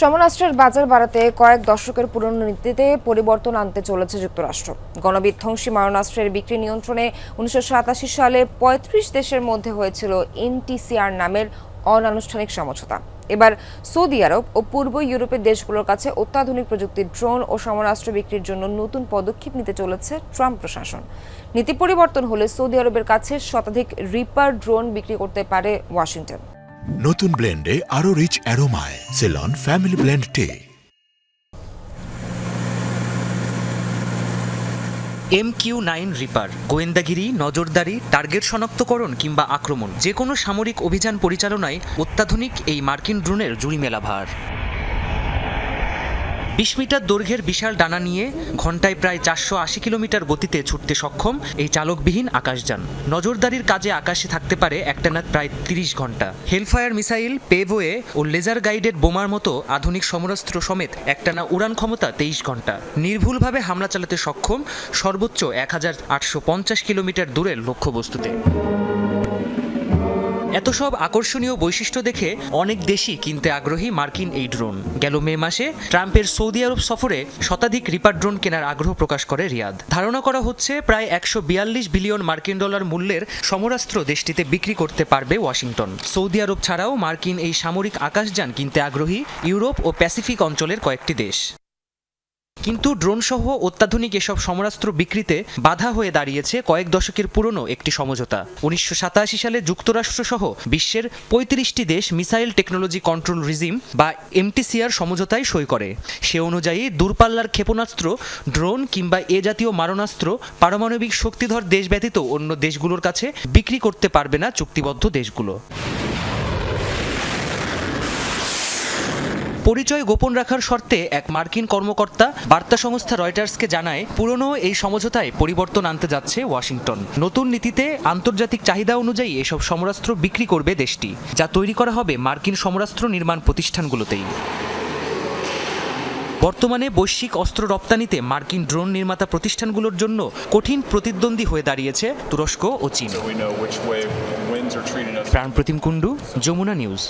সমরাষ্ট্রের বাজার বাড়াতে কয়েক দশকের পুরনো নীতিতে পরিবর্তন আনতে চলেছে যুক্তরাষ্ট্র। গণবিধ্বংসী মারণাস্ত্রের বিক্রি নিয়ন্ত্রণে উনিশশো সাতাশি সালে পঁয়ত্রিশ দেশের মধ্যে হয়েছিল এনটিসিআর নামের অনানুষ্ঠানিক সমঝোতা। এবার সৌদি আরব ও পূর্ব ইউরোপের দেশগুলোর কাছে অত্যাধুনিক প্রযুক্তির ড্রোন ও সমরাষ্ট্র বিক্রির জন্য নতুন পদক্ষেপ নিতে চলেছে ট্রাম্প প্রশাসন। নীতি পরিবর্তন হলে সৌদি আরবের কাছে শতাধিক রিপার ড্রোন বিক্রি করতে পারে ওয়াশিংটন। নতুন ব্লেন্ডে আরও rich অ্যারোমায় Ceylon family blend tea M Q nine Reaper গোয়েন্দাগিরি, নজরদারি টার্গেট শনাক্তকরণ কিংবা আক্রমণ যে কোনো সামরিক অভিযান পরিচালনায় অত্যাধুনিক এই মার্কিন ড্রোনের জুড়ি মেলা ভার। বিশ মিটার দৈর্ঘ্যের বিশাল ডানা নিয়ে ঘন্টায় প্রায় চারশো আশি কিলোমিটার গতিতে ছুটতে সক্ষম এই চালকবিহীন আকাশযান। নজরদারির কাজে আকাশে থাকতে পারে একটানা প্রায় তিরিশ ঘণ্টা। হেলফায়ার মিসাইল, পেভওয়ে ও লেজার গাইডেড বোমার মতো আধুনিক সমরাস্ত্র সমেত একটানা উড়ান ক্ষমতা তেইশ ঘণ্টা। নির্ভুলভাবে হামলা চালাতে সক্ষম সর্বোচ্চ এক হাজার আটশো পঞ্চাশ কিলোমিটার দূরের লক্ষ্যবস্তুতে। এত সব আকর্ষণীয় বৈশিষ্ট্য দেখে অনেক দেশই কিনতে আগ্রহী মার্কিন এই ড্রোন। গেল মে মাসে ট্রাম্পের সৌদি আরব সফরে শতাধিক রিপার ড্রোন কেনার আগ্রহ প্রকাশ করে রিয়াদ। ধারণা করা হচ্ছে প্রায় একশো বিয়াল্লিশ বিলিয়ন মার্কিন ডলার মূল্যের সমরাস্ত্র দেশটিতে বিক্রি করতে পারবে ওয়াশিংটন। সৌদি আরব ছাড়াও মার্কিন এই সামরিক আকাশযান কিনতে আগ্রহী ইউরোপ ও প্যাসিফিক অঞ্চলের কয়েকটি দেশ। কিন্তু ড্রোন সহ অত্যাধুনিক এসব সমরাস্ত্র বিক্রিতে বাধা হয়ে দাঁড়িয়েছে কয়েক দশকের পুরনো একটি সমঝোতা। উনিশশো সাতাশি সালে যুক্তরাষ্ট্র সহ বিশ্বের পঁয়ত্রিশটি দেশ মিসাইল টেকনোলজি কন্ট্রোল রিজিম বা এমটিসিআর সমঝোতায় সই করে। সে অনুযায়ী দূরপাল্লার ক্ষেপণাস্ত্র, ড্রোন কিংবা এ জাতীয় মারণাস্ত্র পারমাণবিক শক্তিধর দেশ ব্যতীত অন্য দেশগুলোর কাছে বিক্রি করতে পারবে না চুক্তিবদ্ধ দেশগুলো। পরিচয় গোপন রাখার শর্তে এক মার্কিন কর্মকর্তা বার্তা সংস্থা রয়টার্সকে জানায় পুরনো এই সমঝোতায় পরিবর্তন আনতে যাচ্ছে ওয়াশিংটন। নতুন নীতিতে আন্তর্জাতিক চাহিদা অনুযায়ী এসব সমরাস্ত্র বিক্রি করবে দেশটি যা তৈরি করা হবে মার্কিন সমরাস্ত্র নির্মাণ প্রতিষ্ঠানগুলোতেই। বর্তমানে বৈশ্বিক অস্ত্র রপ্তানিতে মার্কিন ড্রোন নির্মাতা প্রতিষ্ঠানগুলোর জন্য কঠিন প্রতিদ্বন্দ্বী হয়ে দাঁড়িয়েছে তুরস্ক ও চীন। We know which way winds are treating us. প্রাণ প্রতিম কুণ্ডু যমুনা নিউজ.